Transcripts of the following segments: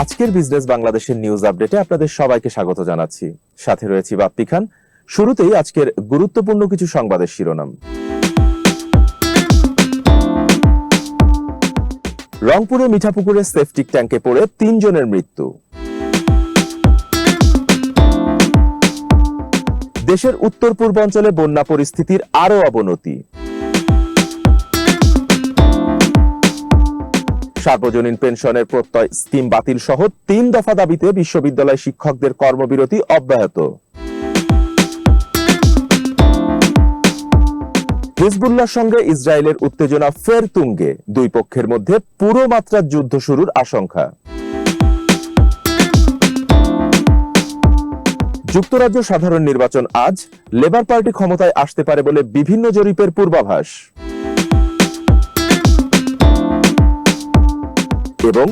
আজকের বিজনেস বাংলাদেশের নিউজ আপডেটে আপনাদের সবাইকে স্বাগত জানাচ্ছি। সাথে রয়েছি বাপ্পি খান। শুরুতেই আজকের গুরুত্বপূর্ণ কিছু সংবাদের শিরোনাম। রংপুরে মিঠাপুকুরে সেফটিক ট্যাঙ্কে পড়ে তিনজনের মৃত্যু। দেশের উত্তর পূর্বাঞ্চলে বন্যা পরিস্থিতির আরও অবনতি। সার্বজনীন পেনশনের প্রত্যয় স্কিম বাতিল সহ তিন দফা দাবিতে বিশ্ববিদ্যালয় শিক্ষকদের কর্মবিরতি অব্যাহত। হিজবুল্লাহর সঙ্গে ইসরায়েলের উত্তেজনা ফের তুঙ্গে। দুই পক্ষের মধ্যে পুরো মাত্রার যুদ্ধ শুরুর আশঙ্কা। যুক্তরাজ্য সাধারণ নির্বাচন আজ, লেবার পার্টি ক্ষমতায় আসতে পারে বলে বিভিন্ন জরিপের পূর্বাভাস। এবং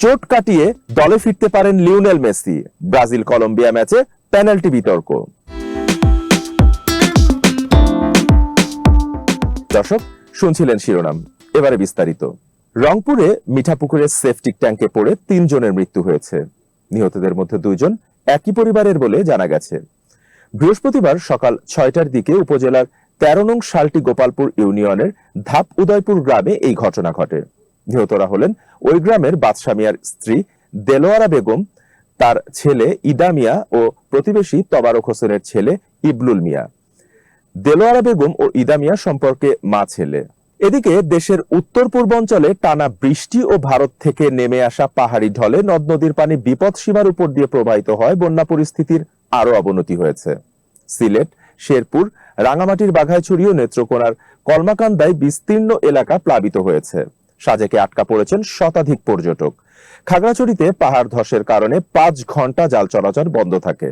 চোট কাটিয়ে দলে ফিরতে পারেন লিওনেল মেসি। ব্রাজিল কলম্বিয়া ম্যাচে পেনাল্টি বিতর্ক। দর্শক, শুনছিলেন শিরোনাম। এবারে বিস্তারিত। রংপুরে মিঠাপুকুরের সেফটিক ট্যাঙ্কে পড়ে তিনজনের মৃত্যু হয়েছে। নিহতদের মধ্যে দুইজন একই পরিবারের বলে জানা গেছে। বৃহস্পতিবার সকাল ছয়টার দিকে উপজেলার তেরো নং শালটি গোপালপুর ইউনিয়নের ধাপ উদয়পুর গ্রামে এই ঘটনা ঘটে। নিহতরা হলেন। ওই গ্রামের বাদশা মিয়ার স্ত্রী দেলোয়ারা বেগম, তার ছেলে ইদা মিয়া ও প্রতিবেশী তবারক হোসেনের ছেলে ইবলুল মিয়া। দেলোয়ারা বেগম ও ইদা মিয়া সম্পর্কে মা ছেলে। এদিকে দেশের উত্তর পূর্বাঞ্চলে টানা বৃষ্টি ও ভারত থেকে নেমে আসা পাহাড়ি ঢলে নদ নদীর পানি বিপদ সীমার উপর দিয়ে প্রবাহিত হয়, বন্যা পরিস্থিতির আরও অবনতি হয়েছে। সিলেট, শেরপুর, রাঙামাটির বাঘাইছড়ি ও নেত্রকোনার কলমাকান্দায় বিস্তীর্ণ এলাকা প্লাবিত হয়েছে। সাজেকে আটকা পড়েছেন শতাধিক পর্যটক। খাগড়াছড়িতে পাহাড় ধসের কারণে পাঁচ ঘণ্টা জাল চলাচল বন্ধ থাকে।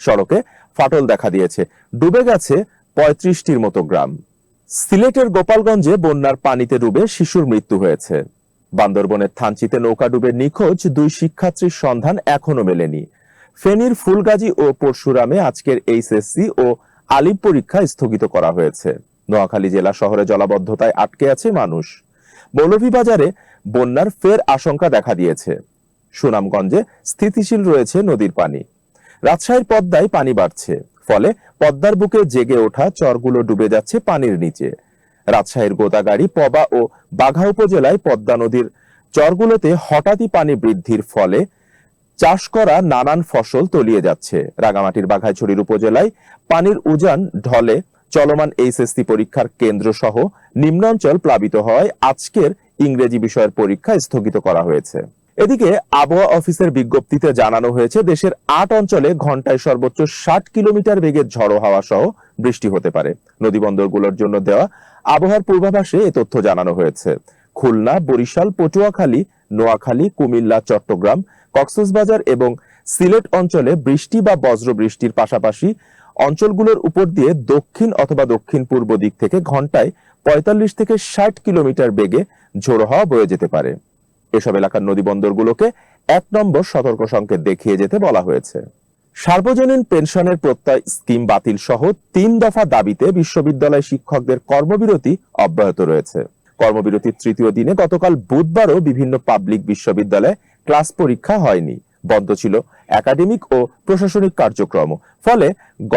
সড়কে ফাটল দেখা দিয়েছে। ডুবে গেছে পঁয়ত্রিশটির মতো গ্রাম। সিলেটের গোপালগঞ্জে বন্যার পানিতে ডুবে শিশুর মৃত্যু হয়েছে। বান্দরবনের থানচিতে নৌকা ডুবে নিখোঁজ দুই শিক্ষার্থীর সন্ধান এখনও মেলেনি। ফেনীর ফুলগাজী ও পরশুরামে আজকের এইচএসসি ও আলিম পরীক্ষা স্থগিত করা হয়েছে। নোয়াখালী জেলা শহরে জলাবদ্ধতায় আটকে আছে মানুষ। মৌলভীবাজারে বন্যার ফের আশঙ্কা দেখা দিয়েছে। সুনামগঞ্জে স্থিতিশীল রয়েছে নদীর পানি। রাজশাহীর পদ্মায় পানি বাড়ছে, ফলে পদ্মার বুকে জেগে ওঠা চরগুলো ডুবে যাচ্ছে পানির নিচে। রাজশাহীর গোদাগাড়ি, পবা ও বাঘা উপজেলায় পদ্মা নদীর চরগুলোতে হঠাৎই পানি বৃদ্ধির ফলে চাষ করা নানান ফসল তলিয়ে যাচ্ছে। রাঙামাটির বাঘাইছড়ির উপজেলায় পানির উজান ঢলে চলমান এইচএসসি পরীক্ষার কেন্দ্র সহ নিম্নাঞ্চল প্লাবিত হওয়ায় আজকের ইংরেজি বিষয়ের পরীক্ষা স্থগিত করা হয়েছে। এদিকে আবহাওয়া অফিসের বিজ্ঞপ্তিতে জানানো হয়েছে, দেশের আট অঞ্চলে ঘন্টায় সর্বোচ্চ ষাট কিলোমিটার বেগের ঝড়ো হাওয়া সহ বৃষ্টি হতে পারে। নদীবন্দরগুলোর জন্য দেওয়া আবহাওয়ার পূর্বাভাসে এ তথ্য জানানো হয়েছে। খুলনা, বরিশাল, পটুয়াখালী, নোয়াখালী, কুমিল্লা, চট্টগ্রাম, কক্সবাজার এবং সিলেট অঞ্চলে বৃষ্টি বা বজ্র বৃষ্টির পাশাপাশি অঞ্চলগুলোর উপর দিয়ে দক্ষিণ অথবা দক্ষিণ পূর্ব দিক থেকে ঘন্টায় পঁয়তাল্লিশ থেকে ষাট কিলোমিটার বেগে ঝোড়ো হাওয়া বয়ে যেতে পারে। এসব এলাকার নদী বন্দরগুলোকে এক নম্বর সতর্ক সংকেত দেখিয়ে যেতে বলা হয়েছে। সার্বজনীন পেনশনের প্রত্যয় স্কিম বাতিল সহ তিন দফা দাবিতে বিশ্ববিদ্যালয় শিক্ষকদের কর্মবিরতি অব্যাহত রয়েছে। কর্মবিরতির তৃতীয় দিনে গতকাল বুধবারও বিভিন্ন পাবলিক বিশ্ববিদ্যালয়ে ক্লাস পরীক্ষা হয়নি। বন্ধ ছিল একাডেমিক ও প্রশাসনিক কার্যক্রম। ফলে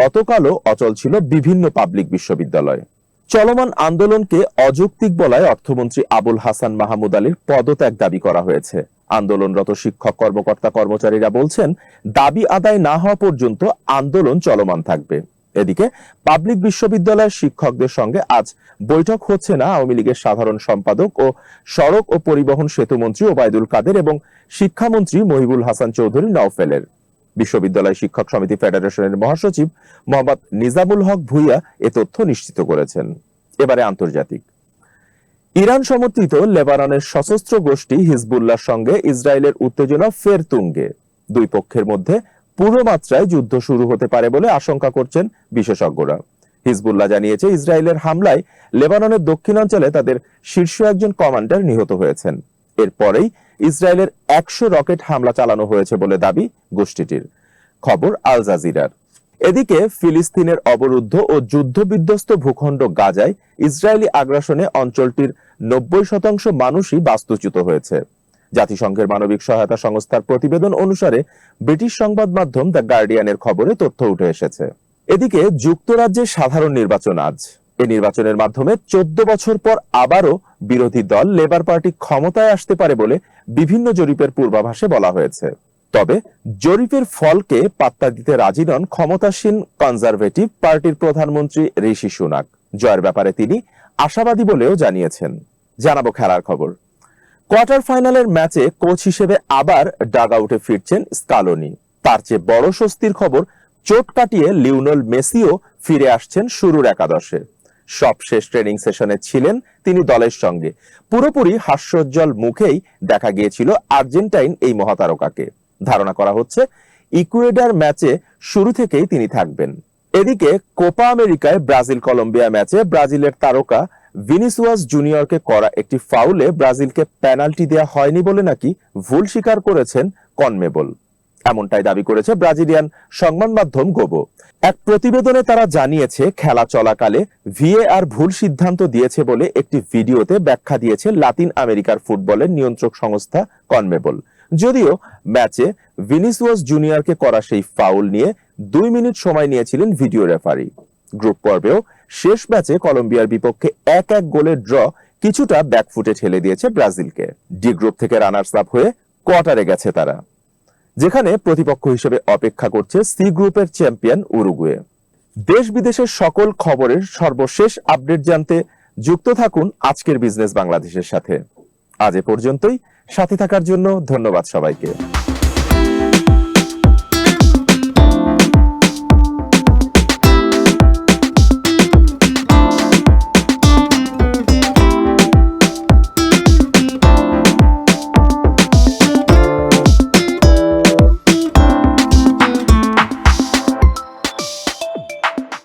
গতকালও অচল ছিল বিভিন্ন পাবলিক বিশ্ববিদ্যালয়। চলমান আন্দোলনকে অযৌক্তিক বলায় অর্থমন্ত্রী আবুল হাসান মাহমুদ আলীর পদত্যাগ দাবি করা হয়েছে। আন্দোলনরত শিক্ষক, কর্মকর্তা, কর্মচারীরা বলছেন, দাবি আদায় না হওয়া পর্যন্ত আন্দোলন চলমান থাকবে। এদিকে পাবলিক বিশ্ববিদ্যালয়ের শিক্ষকদের সঙ্গে আজ বৈঠক হচ্ছে না। আওয়ামী লীগের সাধারণ সম্পাদক ও সড়ক ও পরিবহন সেতুমন্ত্রী ওবায়দুল কাদের এবং শিক্ষামন্ত্রী মহিবুল হাসান চৌধুরী নওফেলের। বিশ্ববিদ্যালয় শিক্ষক সমিতি ফেডারেশনের মহাসচিব মোহাম্মদ নিজামুল হক ভুইয়া এ তথ্য নিশ্চিত করেছেন। এবারে আন্তর্জাতিক। ইরান সমর্থিত লেবাননের সশস্ত্র গোষ্ঠী হিজবুল্লাহর সঙ্গে ইসরায়েলের উত্তেজনা ফের তুঙ্গে। দুই পক্ষের মধ্যে পুরো মাত্রায় যুদ্ধ শুরু হতে পারে বলে আশঙ্কা করছেন বিশেষজ্ঞরা। হিজবুল্লাহ জানিয়েছে, ইসরায়েলের হামলায় লেবাননের দক্ষিণাঞ্চলে তাদের শীর্ষ একজন কমান্ডার নিহত হয়েছেন। এরপরেই ইসরায়েলের একশো রকেট হামলা চালানো হয়েছে বলে দাবি গোষ্ঠীটির। খবর আল জাজিরার। এদিকে ফিলিস্তিনের অবরুদ্ধ ও যুদ্ধ বিধ্বস্ত ভূখণ্ড গাজায় ইসরায়েলি আগ্রাসনে অঞ্চলটির নব্বই শতাংশ মানুষই বাস্তুচ্যুত হয়েছে। জাতিসংঘের মানবিক সহায়তা সংস্থার প্রতিবেদন অনুসারে ব্রিটিশ সংবাদ মাধ্যম দ্য গার্ডিয়ানের খবরে তথ্য উঠে এসেছে। এদিকে যুক্তরাজ্যে সাধারণ নির্বাচন আজ। এ নির্বাচনের মাধ্যমে চোদ্দ বছর পর আবারও বিরোধী দল লেবার পার্টি ক্ষমতায় আসতে পারে বলে বিভিন্ন জরিপের পূর্বাভাসে বলা হয়েছে। তবে জরিপের ফলকে পাত্তা দিতে রাজি নন ক্ষমতাসীন কনজারভেটিভ পার্টির প্রধানমন্ত্রী ঋষি সুনাক। জয়ের ব্যাপারে তিনি আশাবাদী বলেও জানিয়েছেন। জানাব খেলার খবর। কোয়ার্টার ফাইনালের ম্যাচে কোচ হিসেবে আবার ডাগ আউটে ফিরছেন স্কালোনি। তার চেয়ে বড় স্বস্তির খবর, চোট কাটিয়ে লিওনেল মেসিও ফিরে আসছেন শুরুর একাদশে। সব শেষ ট্রেনিং সেশনে ছিলেন তিনি দলের সঙ্গে। পুরোপুরি হাস্যোজ্জ্বল মুখেই দেখা গিয়েছিল আর্জেন্টাইন এই মহাতারকাকে। ধারণা করা হচ্ছে, ইকুয়েডার ম্যাচে শুরু থেকেই তিনি থাকবেন। এদিকে কোপা আমেরিকায় ব্রাজিল কলম্বিয়া ম্যাচে ব্রাজিলের তারকা ভিনিসুয়াস জুনিয়রকে করা একটি ফাউলে ব্রাজিলকে পেনাল্টি দেয়া হয়নি বলে নাকি ভুল স্বীকার করেছেন কনমেবল। এমনটাই দাবি করেছে ব্রাজিলিয়ান সংবাদ মাধ্যম গোবো। এক প্রতিবেদনে তারা জানিয়েছে, খেলা চলাকালে ভিএআর ভুল সিদ্ধান্ত দিয়েছে বলে একটি ভিডিওতে ব্যাখ্যা দিয়েছে লাতিন আমেরিকার ফুটবলের নিয়ন্ত্রক সংস্থা কনমেবল। যদিও ম্যাচে ভিনিসুয়াস জুনিয়রকে করা সেই ফাউল নিয়ে দুই মিনিট সময় নিয়েছিলেন ভিডিও রেফারি। গ্রুপ পর্বেও শেষ ম্যাচে কলম্বিয়ার বিপক্ষে এক এক গোলের ড্র কিছুটা ব্যাকফুটে ঠেলে দিয়েছে ব্রাজিলকে। ডি গ্রুপ থেকে রানার্স আপ হয়ে কোয়ার্টারে গেছে তারা। যেখানে প্রতিপক্ষ হিসেবে অপেক্ষা করছে সি গ্রুপের চ্যাম্পিয়ন উরুগুয়ে। দেশ বিদেশের সকল খবরের সর্বশেষ আপডেট জানতে যুক্ত থাকুন আজকের বিজনেস বাংলাদেশের সাথে। আজ এ পর্যন্তই। সাথে থাকার জন্য ধন্যবাদ সবাইকে।